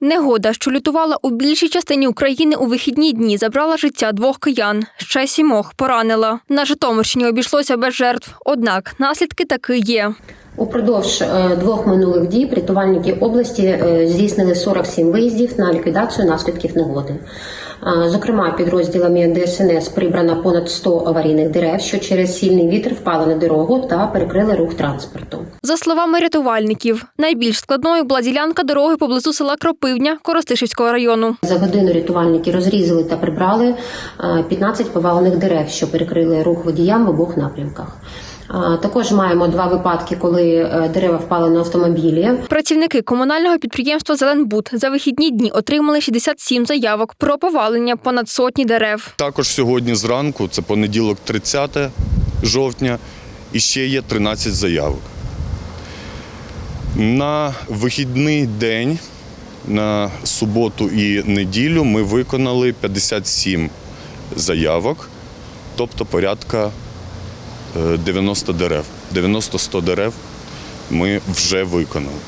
Негода, що лютувала у більшій частині України у вихідні дні, забрала життя двох киян. Ще сімох поранила. На Житомирщині обійшлося без жертв. Однак наслідки таки є. Упродовж е, двох минулих діб рятувальники області е, здійснили 47 виїздів на ліквідацію наслідків негоди. Е, Зокрема, підрозділами ДСНС прибрано понад 100 аварійних дерев, що через сильний вітер впали на дорогу та перекрили рух транспорту. За словами рятувальників, найбільш складною була ділянка дороги поблизу села Кропивня Коростишівського району. За годину рятувальники розрізали та прибрали е, 15 повалених дерев, що перекрили рух водіям в обох напрямках. Також маємо два випадки, коли е, дерева впали на автомобілі. Працівники комунального підприємства Зеленбуд за вихідні дні отримали 67 заявок про повалення понад сотні дерев. Також сьогодні зранку, це понеділок, 30 жовтня, і ще є 13 заявок. На вихідний день, на суботу і неділю, ми виконали 57 заявок, тобто порядка 90 дерев. 90-100 дерев ми вже виконали.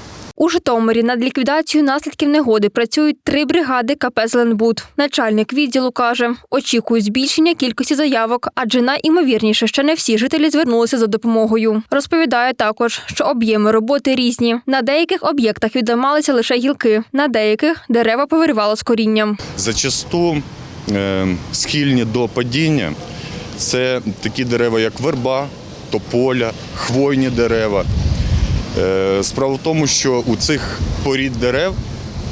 У Житомирі над ліквідацією наслідків негоди працюють три бригади КП «Зеленбуд». Начальник відділу каже, очікують збільшення кількості заявок, адже найімовірніше, що не всі жителі звернулися за допомогою. Розповідає також, що об'єми роботи різні. На деяких об'єктах відламалися лише гілки, на деяких дерева повиривало з корінням. Зачасту е, схильні до падіння це такі дерева, як верба, тополя, хвойні дерева. Е, справа в тому, що у цих порід дерев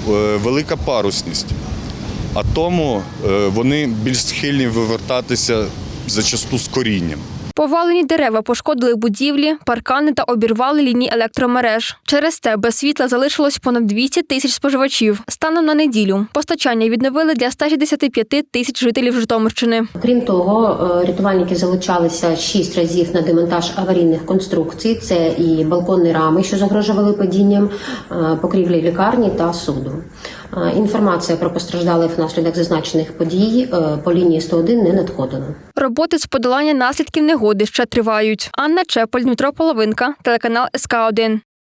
е, велика парусність, а тому е, вони більш схильні вивертатися зачасту з корінням. Повалені дерева пошкодили будівлі, паркани та обірвали лінії електромереж. Через це без світла залишилось понад 200 тисяч споживачів. Станом на неділю постачання відновили для 165 тисяч жителів Житомирщини. Крім того, е, рятувальники залучалися шість разів на демонтаж аварійних конструкцій. Це і балконні рами, що загрожували падінням, е, покрівлі лікарні та суду. Е, Інформація про постраждалих внаслідок зазначених подій по лінії 101 не надходила. Роботи з подолання наслідків негоди ще тривають. Анна Чеполь, Дмитро Половинка, телеканал СК 1